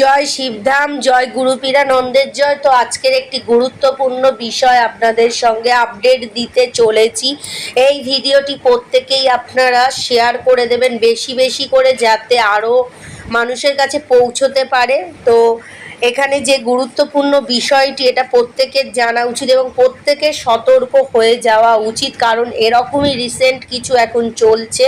জয় শিবধাম, জয় গুরুপীরা নন্দের জয়। তো আজকের একটি গুরুত্বপূর্ণ বিষয় আপনাদের সঙ্গে আপডেট দিতে চলেছি। এই ভিডিওটি প্রত্যেকেই আপনারা শেয়ার করে দেবেন, বেশি বেশি করে যাতে আরও মানুষের কাছে পৌঁছতে পারে। তো এখানে যে গুরুত্বপূর্ণ বিষয়টি, এটা প্রত্যেকের জানা উচিত এবং প্রত্যেকের সতর্ক হয়ে যাওয়া উচিত, কারণ এরকমই রিসেন্ট কিছু এখন চলছে।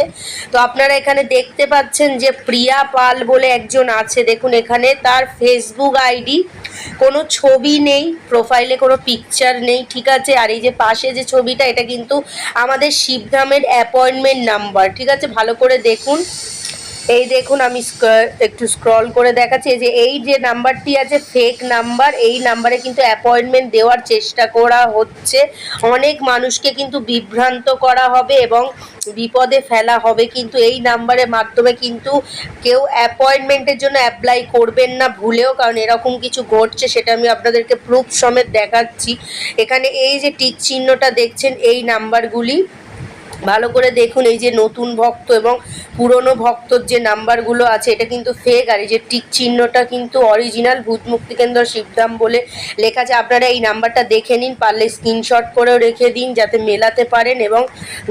তো আপনারা এখানে দেখতে পাচ্ছেন যে প্রিয়া পাল বলে একজন আছে। দেখুন, এখানে তার ফেসবুক আইডি কোনো ছবি নেই প্রোফাইলে কোনো পিকচার নেই, ঠিক আছে? আর এই যে পাশে যে ছবিটা, এটা কিন্তু আমাদের শিবধামের অ্যাপয়েন্টমেন্ট নাম্বার ঠিক আছে? ভালো করে দেখুন। এই দেখুন, আমি একটু স্ক্রল করে দেখাচ্ছি। যে, এই যে নাম্বারটি আছে ফেক নাম্বার এই নাম্বারে কিন্তু অ্যাপয়েন্টমেন্ট দেওয়ার চেষ্টা করা হচ্ছে। অনেক মানুষকে কিন্তু বিভ্রান্ত করা হবে এবং বিপদে ফেলা হবে, কিন্তু এই নাম্বারের মাধ্যমে কিন্তু কেউ অ্যাপয়েন্টমেন্টের জন্য অ্যাপ্লাই করবেন না ভুলেও, কারণ এরকম কিছু ঘটছে, সেটা আমি আপনাদেরকে প্রুফ সমেত দেখাচ্ছি। এখানে এই যে টিক চিহ্নটা দেখছেন, এই নাম্বারগুলি ভালো করে দেখুন এই যে নতুন ভক্ত এবং পুরনো ভক্তর যে নাম্বারগুলো আছে, এটা কিন্তু ফেক আর এই যে টিক চিহ্নটা কিন্তু অরিজিনাল ভূত মুক্তি কেন্দ্র শিবধাম বলে লেখা আছে। আপনারা এই নাম্বারটা দেখে নিন, পারলে স্ক্রিনশট করেও রেখে দিন যাতে মেলাতে পারেন এবং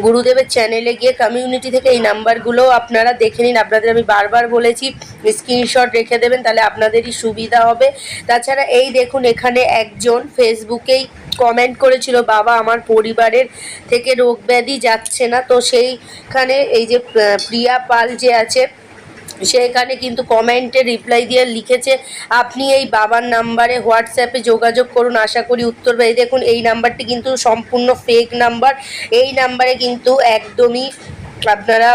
গুরুদেবের চ্যানেলে গিয়ে কমিউনিটি থেকে এই নাম্বারগুলো আপনারা দেখে নিন। আপনাদের আমি বারবার বলেছি স্ক্রিনশট রেখে দেবেন, তাহলে আপনাদেরই সুবিধা হবে। তাছাড়া এই দেখুন এখানে একজন ফেসবুকেই কমেন্ট করেছিল, বাবা, আমার পরিবারের থেকে রোগ ব্যাধি যাচ্ছে না। তো সেইখানে এই যে প্রিয়া পাল যে আছে সেখানে কিন্তু কমেন্টে রিপ্লাই দিয়ে লিখেছে, আপনি এই বাবার নাম্বারে হোয়াটসঅ্যাপে যোগাযোগ করুন, আশা করি উত্তর দেখুন, এই নাম্বারটি কিন্তু সম্পূর্ণ ফেক নাম্বার এই নাম্বারে কিন্তু একদমই আপনারা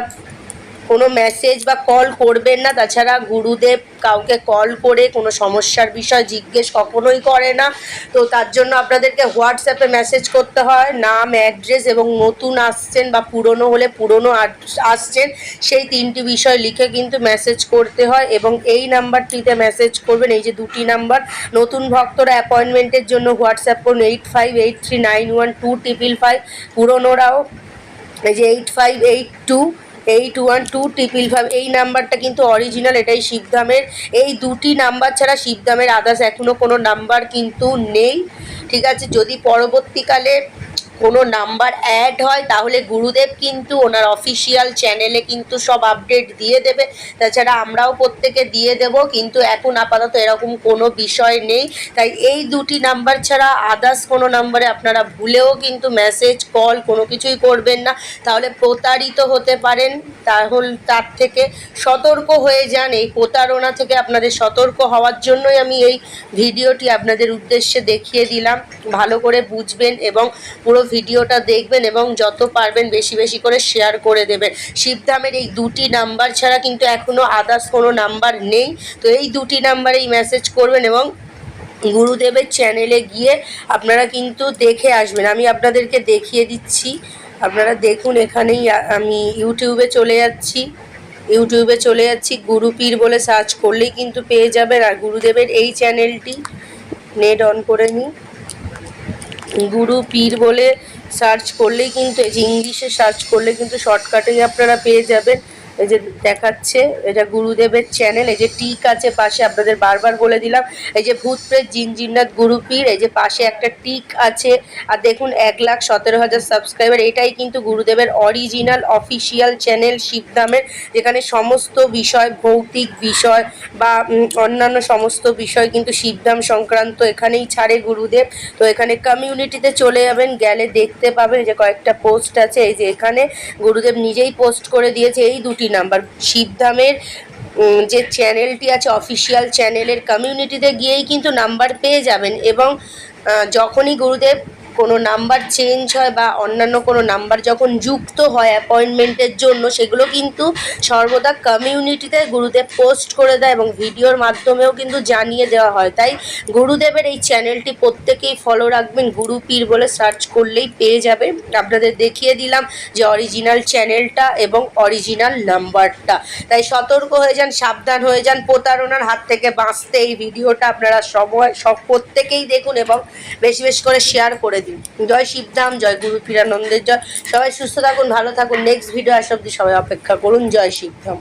কোনো মেসেজ বা কল করবেন না। তাছাড়া গুরুদেব কাউকে কল করে কোনো সমস্যার বিষয় জিজ্ঞেস কখনোই করে না। তো তার জন্য আপনাদেরকে হোয়াটসঅ্যাপে মেসেজ করতে হয়। নাম অ্যাড্রেস এবং নতুন আসছেন বা পুরনো হলে পুরনো আস- আসছেন, সেই তিনটি বিষয় লিখে কিন্তু মেসেজ করতে হয় এবং এই নাম্বারটিতে মেসেজ করবেন। এই যে দুটি নাম্বার, নতুন ভক্তরা অ্যাপয়েন্টমেন্টের জন্য হোয়াটসঅ্যাপ করুন। Eight five eight three nine one two triple five পুরনোরাও। এই যে eight five eight two eight one two triple five এই নাম্বারটা কিন্তু অরিজিনাল এটাই শিবধামের। এই দুটি নাম্বার ছাড়া শিবধামের আদার্স এখনও কোনো নাম্বার কিন্তু নেই। ঠিক আছে, যদি পরবর্তীকালে কোনো নাম্বার অ্যাড হয়, তাহলে গুরুদেব কিন্তু ওনার অফিসিয়াল চ্যানেলে কিন্তু সব আপডেট দিয়ে দেবে। তাছাড়া আমরাও প্রত্যেকে দিয়ে দেব, কিন্তু এখন আপাতত এরকম কোনো বিষয় নেই। তাই এই দুটি নাম্বার ছাড়া আদার্স কোনো নাম্বারে আপনারা ভুলেও কিন্তু মেসেজ কল কোনো কিছুই করবেন না। তাহলে প্রতারিত হতে পারেন, তাহলে, তার থেকে সতর্ক হয়ে যান। এই প্রতারণা থেকে আপনাদের সতর্ক হওয়ার জন্যই আমি এই ভিডিওটি আপনাদের উদ্দেশ্যে দেখিয়ে দিলাম। ভালো করে বুঝবেন এবং পুরো ভিডিওটা দেখবেন এবং যত পারবেন বেশি বেশি করে শেয়ার করে দেবেন। শিবধামের এই দুটি নাম্বার ছাড়া কিন্তু এখনও আদার্স কোনো নাম্বার নেই। তো এই দুটি নাম্বারেই মেসেজ করবেন এবং গুরুদেবের চ্যানেলে গিয়ে আপনারা কিন্তু দেখে আসবেন। আমি আপনাদেরকে দেখিয়ে দিচ্ছি। আপনারা দেখুন এখানেই আমি ইউটিউবে চলে যাচ্ছি। ইউটিউবে চলে যাচ্ছি। গুরুপীর বলে সার্চ করলেই কিন্তু পেয়ে যাবেন। আর গুরুদেবের এই চ্যানেলটি নেট অন করে নিই গুরু পীর বলে সার্চ করলেই কিন্তু ইংলিশে সার্চ করলে কিন্তু শর্টকাটেই আপনারা পেয়ে যাবেন। এই যে দেখাচ্ছে এটা গুরুদেবের চ্যানেল এই যে টিক আছে পাশে আপনাদের বারবার বলে দিলাম, এই যে ভূত প্রেত জিনজিন্নাথ গুরুপীর, এই যে পাশে একটা টিক আছে, আর দেখুন এক লাখ সতেরো হাজার সাবস্ক্রাইবার এটাই কিন্তু গুরুদেবের অরিজিনাল অফিসিয়াল চ্যানেল শিবধামের যেখানে সমস্ত বিষয়, ভৌতিক বিষয় বা অন্যান্য সমস্ত বিষয় কিন্তু শিবধাম সংক্রান্ত এখানেই ছাড়ে গুরুদেব। তো এখানে কমিউনিটিতে চলে যাবেন, গেলে দেখতে পাবেন যে কয়েকটা পোস্ট আছে, এই যে এখানে গুরুদেব নিজেই পোস্ট করে দিয়েছে, এই দুটি নাম্বার। শিবধামের যে চ্যানেলটি আছে, অফিসিয়াল চ্যানেলের কমিউনিটিতে গিয়েই কিন্তু নাম্বার পেয়ে যাবেন এবং যখনই গুরুদেব কোনো নাম্বার চেঞ্জ হয় বা অন্যান্য কোনো নাম্বার যখন যুক্ত হয় অ্যাপয়েন্টমেন্টের জন্য, সেগুলো কিন্তু সর্বদা কমিউনিটিতে গুরুদেব পোস্ট করে দেয় এবং ভিডিওর মাধ্যমেও কিন্তু জানিয়ে দেওয়া হয়। তাই গুরুদেবের এই চ্যানেলটি প্রত্যেকেই ফলো রাখবেন। গুরু পীর বলে সার্চ করলেই পেয়ে যাবে। আপনাদের দেখিয়ে দিলাম যে অরিজিনাল চ্যানেলটা এবং অরিজিনাল নাম্বারটা তাই সতর্ক হয়ে যান, সাবধান হয়ে যান। প্রতারণার হাত থেকে বাঁচতে এই ভিডিওটা আপনারা সময়, সব প্রত্যেকেই দেখুন এবং বেশি বেশি করে শেয়ার করে দিন জয় শিবধাম জয় গুরু পীরানন্দের জয়। সবাই সুস্থ থাকুন, ভালো থাকুন। নেক্সট ভিডিও আসা সবাই অপেক্ষা করুন। জয় শিবধাম